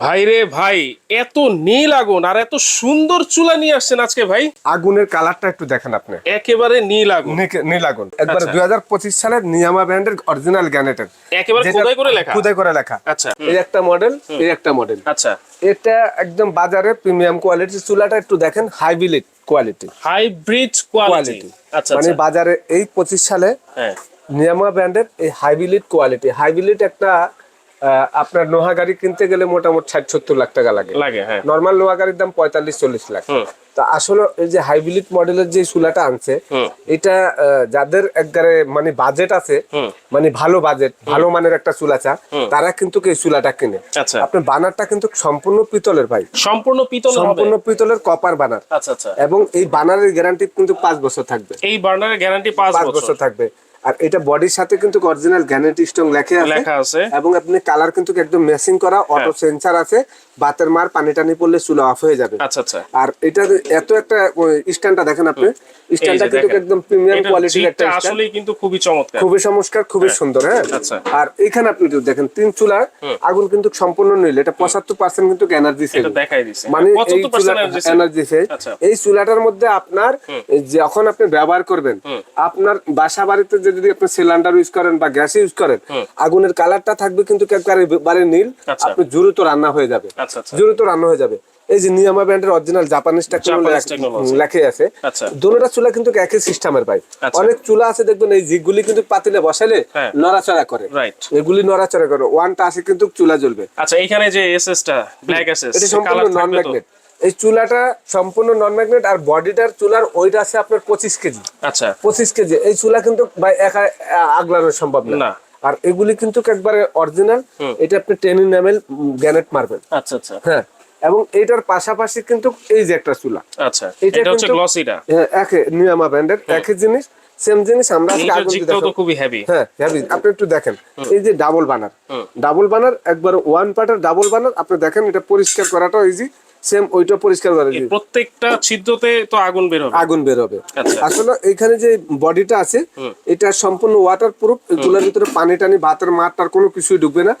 ভাই রে ভাই এত নীল আগুন আর এত সুন্দর চুলা নিয়ে আসছেন আজকে ভাই। আগুনের কালারটা একটু দেখেন আপনি। একেবারে নীল আগুন। নীল- আগুন। একবার আচ্ছা। দুই হাজার পঁচিশ সালের নিয়ামা ব্র্যান্ডের অরিজিনাল গ্যানেটের। একেবারে খোদাই করে লেখা। খুদাই করে লেখা। আচ্ছা। এই একটা মডেল এই একটা মডেল। আচ্ছা। এটা একদম বাজারে প্রিমিয়াম কোয়ালিটির চুলাটা একটু দেখেন হাইবিলিট কোয়ালিটি। Hybrid quality. আচ্ছা মানে আচ্ছা। বাজারে এই পঁচিশ সালে হ্যাঁ। নিয়ামা ব্র্যান্ডের এই হাইবিলিট কোয়ালিটি। হাইবিলিট একটা আপনার নোহা গাড়ি কিনতে গেলে মোটামুটি ষাট সত্তর লাখ টাকা লাগে। লাগে হ্যাঁ। নর্মাল লোহা গাড়ির দাম পঁয়তাল্লিশ চল্লিশ লাখ। তা আসলে এই যে হাইব্রিড মডেলের যে চুলাটা আনছে এটা যাদের একবারে মানে বাজেট আছে মানে ভালো বাজেট ভালো মানের একটা চুলা চা তারা কিন্তু এই চুলাটা কিনে। আচ্ছা। আপনার বানারটা কিন্তু সম্পূর্ণ পিতলের ভাই। সম্পূর্ণ পিতল সম্পূর্ণ পিতলের কপার বানার। আচ্ছা আচ্ছা। এবং এই বানারের গ্যারান্টি কিন্তু পাঁচ বছর থাকবে। এই বার্নারের গ্যারান্টি পাঁচ বছর থাকবে। আর এটা বডির সাথে কিন্তু অরিজিনাল লেখা আছে। এবং আপনি কালার কিন্তু একদম ম্যাচিং করা অটো সেন্সার আছে বাতের মার পানি টানি পড়লে চুলা অফ হয়ে যাবে। আচ্ছা আচ্ছা। আর এটা এত একটা স্ট্যান্ডটা দেখেন আপনি। স্ট্যান্ডটা কিন্তু একদম প্রিমিয়াম কোয়ালিটির একটা আসলেই কিন্তু খুবই চমৎকার। খুবই চমৎকার খুবই সুন্দর হ্যাঁ। আচ্ছা। আর এখানে আপনি যদি দেখেন তিন চুলা আগুন কিন্তু সম্পূর্ণ নীল। এটা পঁচাত্তর পার্সেন্ট কিন্তু এনার্জি সেভ এটা দেখাই দিছে। মানে এই 75% চুলা এনার্জি সেভ আচ্ছা। এই চুলাটার মধ্যে আপনার যখন আপনি ব্যবহার করবেন আপনার বাসা বাড়িতে যে যদি আপনি সিলিন্ডার ইউজ করেন বা গ্যাস ইউজ করেন আগুনের কালারটা থাকবে কিন্তু একেবারে নীল আচ্ছা। আপনি দ্রুত রান্না হয়ে যাবে। আচ্ছা আচ্ছা। দ্রুত রান্না হয়ে যাবে। এই যে নিয়ামা ব্র্যান্ডের অরিজিনাল জাপানিজ technology। লেখে আছে। দুটোটা চুলা কিন্তু একই সিস্টেমের ভাই। অনেক চুলা আছে দেখবেন এই জিগুলি কিন্তু পাতিলে বসালে হ্যাঁ। নড়াচড়া করে। এগুলি নড়াচড়া করে। ওয়ানটা আছে কিন্তু চুলা জ্বলবে। আচ্ছা এখানে যে এসএসটা ব্ল্যাক এসএস এটা সম্পূর্ণ নন ম্যাগনেট এই চুলাটা সম্পূর্ণ নন ম্যাগনেট আর বডিটার চুলার ওইটা আছে আপনার পঁচিশ কেজি। আচ্ছা। পঁচিশ কেজি। এই চুলা কিন্তু একা আগলানো সম্ভব না। আর এগুলি কিন্তু একবারে অরিজিনাল এটা আপনি টেন এমএল গ্যানেট মারবেন আচ্ছা আচ্ছা। হ্যাঁ। এবং এটার পাশাপাশি কিন্তু এই যে একটা চুলা। আচ্ছা। এটা হচ্ছে গ্লসিটা হ্যাঁ, একই নিয়ামা ব্র্যান্ডের। একই জিনিস সেম জিনিস আমরা আজকে আগুন তো খুবই হেভি হ্যাঁ হ্যাভি আপনি একটু দেখেন। এই যে ডাবল বানার ডাবল বানার একবার ওয়ান পার্টের ডাবল বানার আপনি দেখেন এটা পরিষ্কার করাটাও ইজি সেম ওইটা পরিষ্কার করা। প্রত্যেকটা ছিদ্রতে তো আগুন বের হবে। আগুন বের হবে। আচ্ছা। আসলে এখানে যে বডিটা আছে এটা সম্পূর্ণ ওয়াটার প্রুফ চুলার ভিতরে পানি টানি ভাতের মাঠটার কোনো কিছুই ঢুকবে না।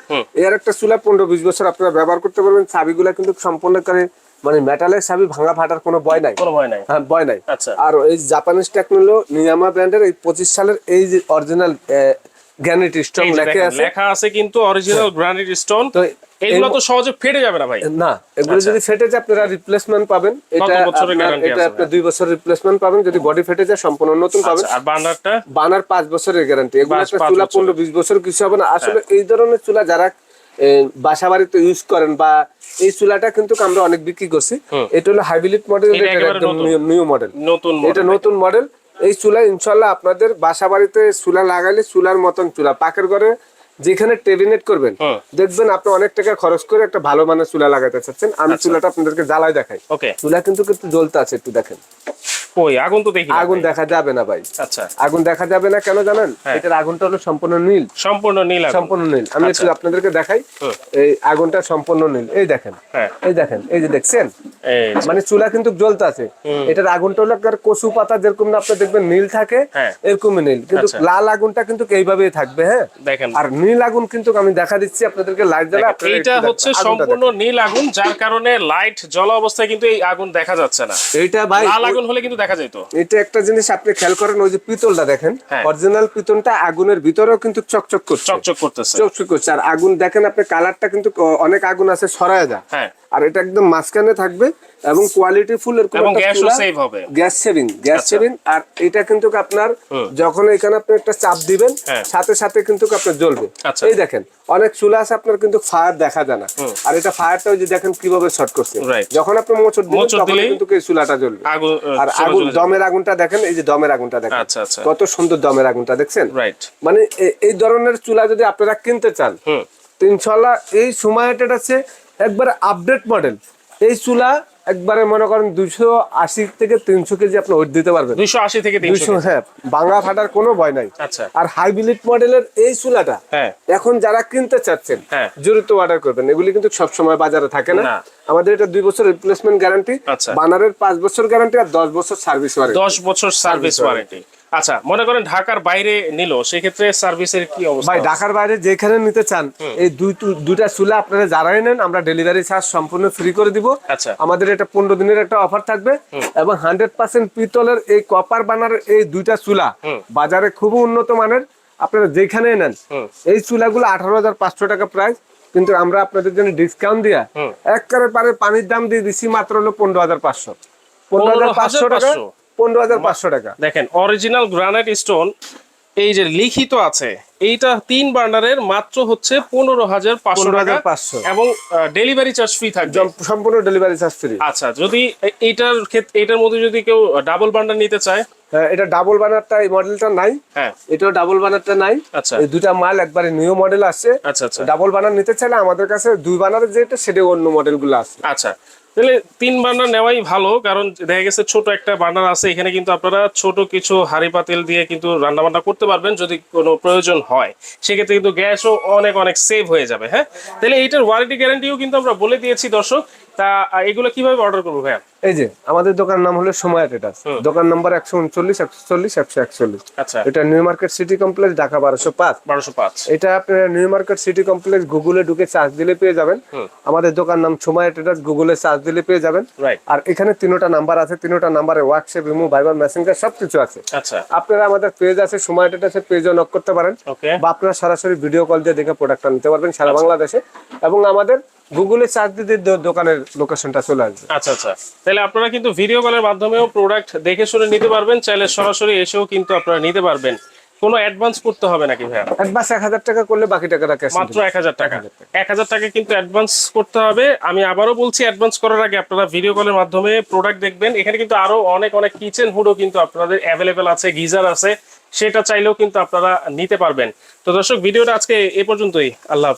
এর একটা চুলা পনেরো বিশ বছর আপনারা ব্যবহার করতে পারবেন। চাবিগুলা কিন্তু সম্পূর্ণ করে মানে মেটালের চাবি ভাঙা ফাটার কোনো ভয় নাই। কোনো ভয় নাই। হ্যাঁ ভয় নাই। আচ্ছা। আর এই জাপানিজ টেকনোলো নিয়ামা ব্র্যান্ডের এই পঁচিশ সালের এই যে অরিজিনাল এই যে লেখা আছে। লেখা আছে কিন্তু অরিজিনাল গ্রানাইট স্টোন তো এইগুলো তো সহজে ফেটে যাবে না ভাই। না এগুলো যদি ফেটে যায় আপনারা রিপ্লেসমেন্ট পাবেন। এটা এটা আছে আপনার দুই বছর রিপ্লেসমেন্ট পাবেন। যদি বডি ফেটে যায় সম্পূর্ণ নতুন পাবেন। আচ্ছা, আর বার্নারটা বানার পাঁচ বছরের গ্যারান্টি এগুলো একটা চুলা পনেরো বিশ বছর কিছু হবে না। আসলে এই ধরনের চুলা যারা বাসা বাড়িতে ইউজ করেন বা এই চুলাটা কিন্তু আমরা অনেক বিক্রি করছি। এটা হলো হাইব্রিড মডেল। নিউ মডেল নতুন এটা নতুন মডেল এই চুলা ইনশাল্লাহ আপনাদের বাসা বাড়িতে চুলা লাগালে চুলার মতন চুলা। পাকের ঘরে যেখানে টেবিনেট করবেন দেখবেন আপনি অনেক টাকা খরচ করে একটা ভালো মানের চুলা লাগাতে চাচ্ছেন। আমি আচ্ছা। চুলাটা আপনাদেরকে জ্বালায় দেখাই। চুলা কিন্তু কিন্তু জ্বলতে আছে একটু দেখেন। কই? আগুন তো দেখি আগুন দেখা যাবে না ভাই। আচ্ছা। আগুন দেখা যাবে না কেন জানেন? হ্যাঁ। এটার আগুনটা হলো সম্পূর্ণ নীল। সম্পূর্ণ নীল সম্পূর্ণ নীল। আমি একটু আচ্ছা। আপনাদেরকে দেখাই। এই আগুনটা সম্পূর্ণ নীল। এই দেখেন। হ্যাঁ। এই দেখেন। এই যে দেখছেন? মানে চুলা কিন্তু জ্বলতে আছে। এটার আগুনটা হলো কচু পাতা যেরকম না আপনি দেখবেন নীল থাকে হ্যাঁ। এরকমই নীল। কিন্তু আচ্ছা। লাল আগুনটা কিন্তু এইভাবেই থাকবে হ্যাঁ? দেখেন। আর নীল আগুন কিন্তু আমি দেখা দিচ্ছি আপনাদেরকে লাইট জ্বালা একটু দেখেন। হচ্ছে সম্পূর্ণ নীল আগুন যার কারণে লাইট জ্বলা অবস্থায় কিন্তু এই আগুন দেখা যাচ্ছে না। এইটা ভাই লাল আগুন হলে কিন্তু দেখা যেত এটা একটা জিনিস আপনি খেয়াল করেন ওই যে পিতলটা দেখেন হ্যাঁ। অরিজিনাল পিতলটা আগুনের ভিতরেও কিন্তু চকচক করছে। চকচক করতেছে। চকচক করছে। আর আগুন দেখেন আপনি কালারটা কিন্তু অনেক আগুন আছে সরায় যায়। হ্যাঁ। আর এটা একদম মাঝখানে থাকবে এবং কোয়ালিটি ফুল এরকম এবং গ্যাসও সেভ হবে। Gas saving gas. সেভিং আর এটা কিন্তু আপনার যখন এখানে আপনি একটা চাপ দিবেন হ্যাঁ। সাথে সাথে কিন্তু আপনার জ্বলবে। আচ্ছা। এই দেখেন অনেক চুলা আছে আপনার কিন্তু ফায়ার দেখা যায় না। আর এটা ফায়ারটা ওই যে দেখেন কীভাবে শর্ট করছে। যখন আপনি মোচড় দিবেন তখন কিন্তু এই চুলাটা জ্বলবে। আর আগুন দমের আগুনটা দেখেন এই যে দমের আগুনটা দেখেন। আচ্ছা আচ্ছা। কত সুন্দর দমের আগুনটা দেখছেন? রাইট মানে এই ধরনের চুলা যদি আপনারা কিনতে চান তো ইনশাল্লাহ এই সময়টা আছে একবার আপডেট মডেল এই চুলা একবারে মনে করেন দুশো আশি থেকে তিনশো কেজি আপনি ওয়েট দিতে পারবেন। দুইশো আশি থেকে তিনশো হ্যাঁ বাংলা ফাটার কোনো ভয় নাই। আচ্ছা। আর হাইব্রিড মডেলের এই চুলাটা হ্যাঁ। এখন যারা কিনতে চাচ্ছেন জড়িত অর্ডার করবেন। এগুলি কিন্তু সবসময় বাজারে থাকে না। আমাদের এটা দুই বছর রিপ্লেসমেন্ট গ্যারান্টি। বানারের পাঁচ বছর গ্যারান্টি আর দশ বছর সার্ভিস ওয়ারেন্টি দশ বছর সার্ভিস ওয়ারেন্টি আচ্ছা মনে করেন ঢাকার বাইরে নিল সেক্ষেত্রে সার্ভিসের কি অবস্থা? ভাই ঢাকার বাইরে যেখানে নিতে চান এই দুই দুইটা চুলা আপনারা যারাই নেন আমরা ডেলিভারি চার্জ সম্পূর্ণ ফ্রি করে দিব। আচ্ছা। আমাদের এটা পনেরো দিনের একটা অফার থাকবে এবং হান্ড্রেড পার্সেন্ট পিতলের এই কপার বানার এই দুইটা চুলা বাজারে খুবই উন্নত মানের আপনারা যেখানে নেন এই চুলাগুলো আঠারো হাজার পাঁচশো টাকা প্রাইস কিন্তু আমরা আপনাদের জন্য ডিসকাউন্ট দিয়া একবারে পারে পানির দাম দিয়ে দিচ্ছি মাত্র হলো পনেরো হাজার পাঁচশো। পনেরো হাজার পাঁচশো টাকা 15,500 পনেরো হাজার পাঁচশো টাকা। দেখেন অরিজিনাল গ্রানাইট স্টোন এই যে লিখিত আছে এইটা তিন বার্নারের মাত্র হচ্ছে পনেরো হাজার পাঁচশো টাকা 15,500 এবং ডেলিভারি চার্জ ফ্রি থাকবে। সম্পূর্ণ ডেলিভারি চার্জ ফ্রি আচ্ছা যদি এইটার ক্ষেত্রে এটার মধ্যে যদি কেউ ডাবল বান্ডার নিতে চায়? হ্যাঁ, এটা ডাবল বানারটা এই মডেলটা নাই। হ্যাঁ। এটাও ডাবল বানারটা নাই। আচ্ছা। এই দুটা মাল একবারে নিউ মডেল আসছে। আচ্ছা আচ্ছা। ডাবল বানার নিতে চাইলে আমাদের কাছে দুই বানারের যেটা সেটা অন্য মডেলগুলো আছে। আচ্ছা। তাহলে তিন বার্নার নেওয়াই ভালো, কারণ দেখা গেছে ছোট একটা বার্নার আছে, এখানে কিন্তু আপনারা ছোট কিছু হাঁড়ি পাতিল দিয়ে কিন্তু রান্না বান্না করতে পারবেন যদি কোনো প্রয়োজন হয়। সেক্ষেত্রে কিন্তু গ্যাসও অনেক অনেক সেভ হয়ে যাবে হ্যাঁ? তাহলে এইটার ওয়ারেন্টি গ্যারান্টিও কিন্তু আমরা বলে দিয়েছি দর্শক তা এগুলো কীভাবে অর্ডার করব ভাইয়া? এই যে আমাদের দোকান নাম হলো সময় ট্রেডার্স দোকান নাম্বার একশো উনচল্লিশ একশো চল্লিশ একশো একচল্লিশ। আচ্ছা। এটা New Market City Complex Dhaka বারোশো পাঁচ। বারোশো পাঁচ। এটা আপনারা নিউ মার্কেট সিটি কমপ্লেক্স গুগলে ঢুকে চার্জ দিলে পেয়ে যাবেন। আমাদের দোকান নাম সময় ট্রেডার্স গুগলে চার্জ দিলে পেয়ে যাবেন। আর এখানে তিনোটা নাম্বার আছে তিনোটা নাম্বারে হোয়াটসঅ্যাপ ইমো ভাইবার মেসেঞ্জার সবকিছু আছে। আচ্ছা। আপনারা আমাদের পেজ আছে সময় ট্রেডার্সের পেজও নক করতে পারেন। বা আপনারা সরাসরি ভিডিও কল দিয়ে দেখে প্রোডাক্টটা নিতে পারবেন সারা বাংলাদেশে। এবং আমাদের গুগলে চার্জ দিতে দোকানের লোকেশনটা চলে আসবে। আচ্ছা আচ্ছা। তাহলে আপনারা কিন্তু ভিডিও কলের মাধ্যমেও প্রোডাক্ট দেখে শুনে নিতে পারবেন চাইলে সরাসরি এসেও কিন্তু আপনারা নিতে পারবেন। কোনো অ্যাডভান্স করতে হবে নাকি ভাইয়া? অ্যাডভান্স এক হাজার টাকা করলে বাকি টাকাটা ক্যাশ মাত্র এক হাজার টাকা। এক হাজার টাকা। কিন্তু অ্যাডভান্স করতে হবে। আমি আবারও বলছি অ্যাডভান্স করার আগে আপনারা ভিডিও কলের মাধ্যমে প্রোডাক্ট দেখবেন। এখানে কিন্তু আরও অনেক অনেক কিচেন হুডও কিন্তু আপনাদের অ্যাভেলেবেল আছে গিজার আছে। সেটা চাইলেও কিন্তু আপনারা নিতে পারবেন। তো দর্শক ভিডিওটা আজকে এ পর্যন্তই। আল্লাহ।